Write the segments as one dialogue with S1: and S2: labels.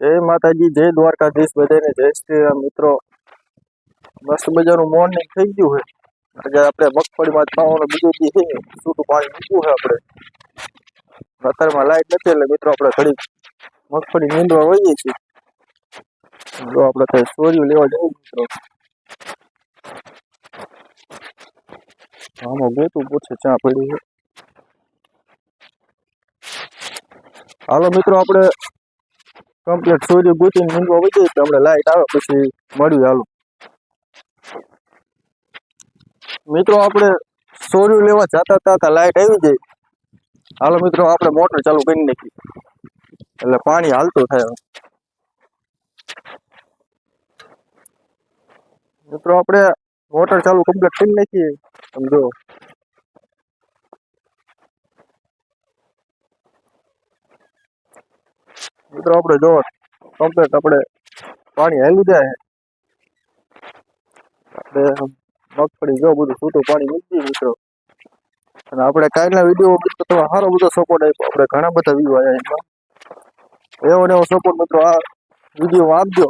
S1: જય માતાજી, જય દ્વારકાધીશ બધાને, જય શ્રી રામ મિત્રો. મસ્ત મજાનું મોર્નિંગ થઈ ગયું છે આજે આપણે મગફળીમાં ખાવાનું બીજું બી છે. છૂટું પાણી મૂકવું છે આપણે. અત્યારમાં લાઈટ નથી એટલે મિત્રો આપણે ઘડી મગફળી નીંદવા હોઈએ છીએ. જો આપણે કઈ સોર્યું લેવા જવું મિત્રો. આમાં ગોતું પૂછે ચા પડ્યું છે હાલો મિત્રો, આપણે કમ્પ્લીટ સૂર્ય ગૂંચીને નીંદવા વધી તો આપણે લાઈટ આવે પછી મળ્યું હાલો. મિત્રો, આપણે સોર્યું લેવા જતા જતા લાઇટ આવી જાય હાલો મિત્રો, આપણે મોટર ચાલુ કરી નાખી એટલે પાણી હાલતું થાય મિત્રો, આપણે મોટર ચાલુ કમ્પ્લીટ કરી નાખીએ. સમજો મિત્રો, આપણે જો કમ્પ્લેટ આપણે પાણી હાલી જાય. આપણે મગફળી જો બધું છૂટું પાણી મૂકી મિત્રો. અને આપણે કાલના વીડિયો મિત્રો તમે સારો બધો સપોર્ટ આપ્યો. આપણે ઘણા બધા વ્યૂ આવ્યા એમાં. એવો ને એવો સપોર્ટ મિત્રો આ વીડિયો આપજો.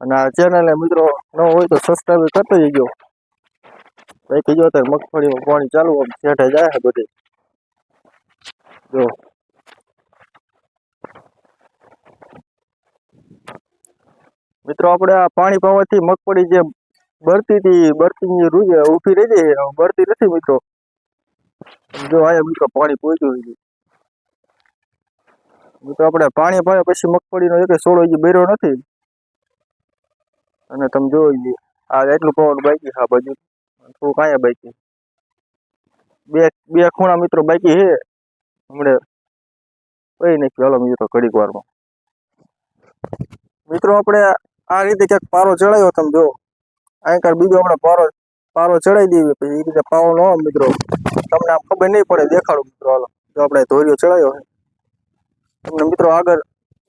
S1: અને આ ચેનલને મિત્રો ન હોય તો સબસ્ક્રાઈબ કરતો જજો. ભાઈ કીધું અત્યારે મગફળીમાં પાણી ચાલુ આમ છેઠે જાય છે બધે. જો. મિત્રો, આપણે આ પાણી પાવાથી મગફળી જે બરતી હતી બરતી ઊભી રહી છે. બરતી નથી મિત્રો. જો આયા મિત્રો પાણી પહોંચ્યું મિત્રો, આપણે પાણી પાયા પછી મગફળીનો એક સોળો હજી બેરો નથી. અને તમે જોઈ લે આ એટલું પવન બાકી આ બાજુ. થોડુંક અહીંયા બાકી બે બે ખૂણા મિત્રો બાકી છે. હમણે કઈ નાખ્યું હાલો મિત્રો, ઘડીક વારમાં. મિત્રો, આપણે આ રીતે ક્યાંક પારો ચડાવ્યો તમે જો. અહીં કાંઈ બીજો આપણે પારો પારો ચડાવી દઈએ પછી એ રીતે પાવો ન હોય મિત્રો. તમને આમ ખબર નહીં પડે. દેખાડું મિત્રો હાલો. જો આપણે ધોરીઓ ચડાવ્યો છે. તમને મિત્રો આગળ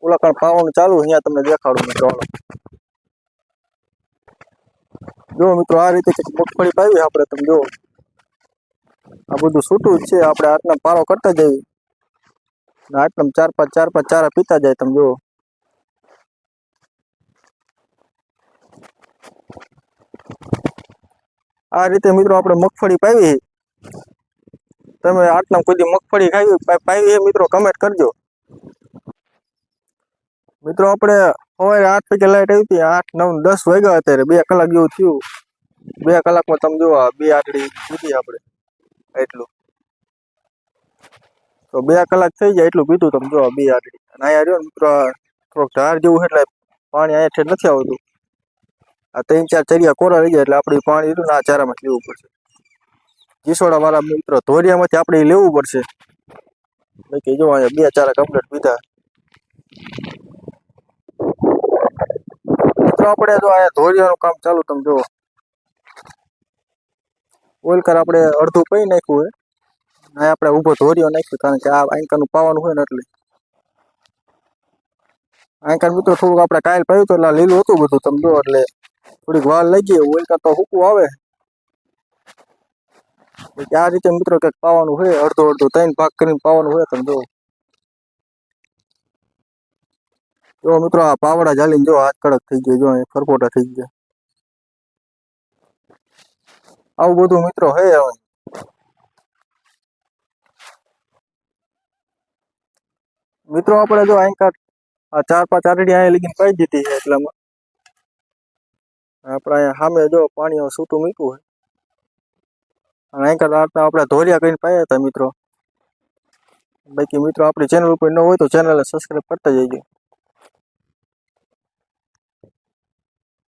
S1: ઓલા કાંઈ પાવાનું ચાલુ છે, અહીંયા તમને દેખાડું મિત્રો હાલો. જો મિત્રો આ રીતે કંઈક મગફળી પાવી આપણે તમે જો. આ બધું છૂટું જ છે. આપણે આટલા પારો કરતા જઈએ. ને આટલા ચાર પાંચ ચાર પાંચ ચારા પીતા જાય તમે જો. આ રીતે મિત્રો આપણે મગફળી પાવી તમે આટલા કોઈ મગફળી ખાવી પાવી એ મિત્રો કમેન્ટ કરજો. મિત્રો આપણે સવારે આઠ વાગે લાઈટ આવી હતી, આઠ, નવ, દસ વાગ્યા અત્યારે. બે કલાક જેવું થયું. બે કલાકમાં તમે આ બે આટડી પીધી આપણે. એટલું તો બે કલાક થઈ જાય એટલું પીધું તમે જો બે આટડી અને અહીંયા રહ્યો મિત્રો થોડોક ધાર જેવું એટલે પાણી અહીંયા ઠેર નથી આવતું. આ ત્રણ ચાર ચરિયા કોરા રહી જાય એટલે આપણે પાણી લીધું ને આ ચારામાંથી લેવું પડશે. જીસોડા વાળા મિત્રો, ધોરિયામાંથી આપણે લેવું પડશે. બાકી જો અહીંયા બે ચારા કમ્પ્લીટ પીધા. આપણે જો અહીંયા ધોરિયાનું કામ ચાલુ, તમે જુઓ. ઓઇલકર આપણે અડધું પઈ નાખ્યું હોય. ને આપણે ઊભો ધોરિયો નાખ્યો, કારણ કે આ આંકાનું પાવાનું હોય ને એટલે. આંકર મિત્રો થોડુંક આપણે કાયલ પાયું તો એટલે લીલું હતું બધું, તમે જો એટલે. થોડીક વાર લઈ ગઈ ઓઇલકર તો હૂકું આવે. એટલે આ રીતે મિત્રો કંઈક પાવાનું હોય, અડધો અડધો ત્રણ ભાગ કરીને પાવાનું હોય તમે જો. જો મિત્રો આ પાવડા જાલીને જો હાથ કડક થઈ ગયો, જો અહીં ફરફોટા થઈ ગયા. આવું બધું મિત્રો હે હવે. મિત્રો આપણે જો અહીં કાંઈક આ ચાર પાંચ આરડી અહીંયા લગીને પાઈ દીધી છે એટલામાં. આપણે અહીંયા સામે જો પાણી છૂટું મૂક્યું છે અને અહીં રાતના આપણે ધોરિયા કરીને પાયા હતા મિત્રો. બાકી મિત્રો, આપણી ચેનલ ઉપર ન હોય તો ચેનલને સબસ્ક્રાઈબ કરતા જજો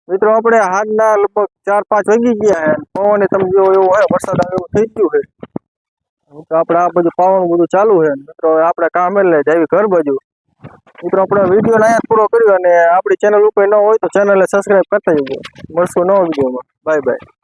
S1: મિત્રો, આપણે હાલના લગભગ ચાર પાંચ વાગી ગયા છે. પવન તમે જેવો એવો હોય, વરસાદ આવે એવું થઈ ગયું છે. મિત્રો, આપણે આ બધું પાવાનું બધું ચાલુ છે. મિત્રો, આપણે કામ એટલે જાવી ઘર બાજુ. મિત્રો, આપણે વીડિયો અહીંયા પૂરો કર્યો અને આપણી ચેનલ ઉપર ન હોય તો ચેનલને સબસ્ક્રાઈબ કરતા જ મળશું નવા વિડીયોમાં બાય બાય